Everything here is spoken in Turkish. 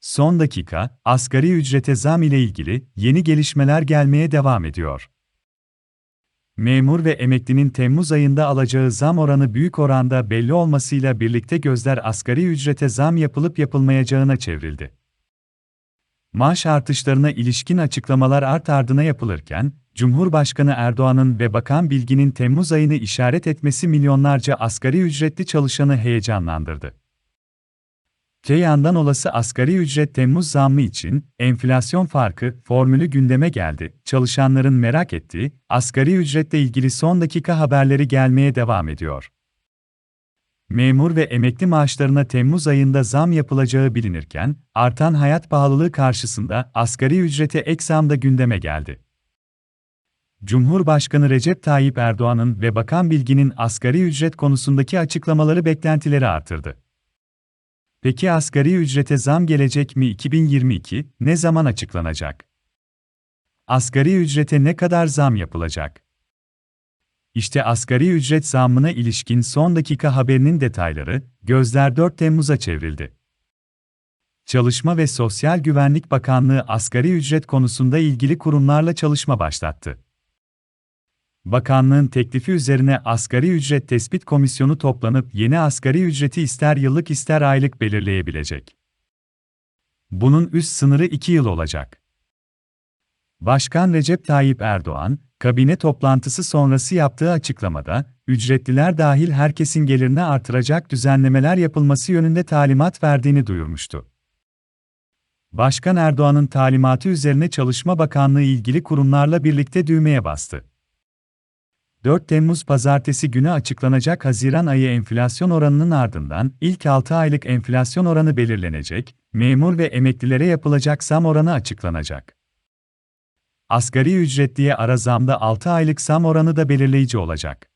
Son dakika, asgari ücrete zam ile ilgili yeni gelişmeler gelmeye devam ediyor. Memur ve emeklinin Temmuz ayında alacağı zam oranı büyük oranda belli olmasıyla birlikte gözler asgari ücrete zam yapılıp yapılmayacağına çevrildi. Maaş artışlarına ilişkin açıklamalar art ardına yapılırken, Cumhurbaşkanı Erdoğan'ın ve Bakan Bilgin'in Temmuz ayını işaret etmesi milyonlarca asgari ücretli çalışanı heyecanlandırdı. Te yandan olası asgari ücret Temmuz zammı için enflasyon farkı formülü gündeme geldi. Çalışanların merak ettiği asgari ücretle ilgili son dakika haberleri gelmeye devam ediyor. Memur ve emekli maaşlarına Temmuz ayında zam yapılacağı bilinirken, artan hayat pahalılığı karşısında asgari ücrete ek zam da gündeme geldi. Cumhurbaşkanı Recep Tayyip Erdoğan'ın ve Bakan Bilgin'in asgari ücret konusundaki açıklamaları beklentileri artırdı. Peki asgari ücrete zam gelecek mi 2022, ne zaman açıklanacak? Asgari ücrete ne kadar zam yapılacak? İşte asgari ücret zammına ilişkin son dakika haberinin detayları, gözler 4 Temmuz'a çevrildi. Çalışma ve Sosyal Güvenlik Bakanlığı asgari ücret konusunda ilgili kurumlarla çalışma başlattı. Bakanlığın teklifi üzerine asgari ücret tespit komisyonu toplanıp yeni asgari ücreti ister yıllık ister aylık belirleyebilecek. Bunun üst sınırı 2 yıl olacak. Başkan Recep Tayyip Erdoğan, kabine toplantısı sonrası yaptığı açıklamada, ücretliler dahil herkesin gelirini artıracak düzenlemeler yapılması yönünde talimat verdiğini duyurmuştu. Başkan Erdoğan'ın talimatı üzerine Çalışma Bakanlığı ilgili kurumlarla birlikte düğmeye bastı. 4 Temmuz pazartesi günü açıklanacak Haziran ayı enflasyon oranının ardından ilk 6 aylık enflasyon oranı belirlenecek, memur ve emeklilere yapılacak zam oranı açıklanacak. Asgari ücretliye ara zamda 6 aylık zam oranı da belirleyici olacak.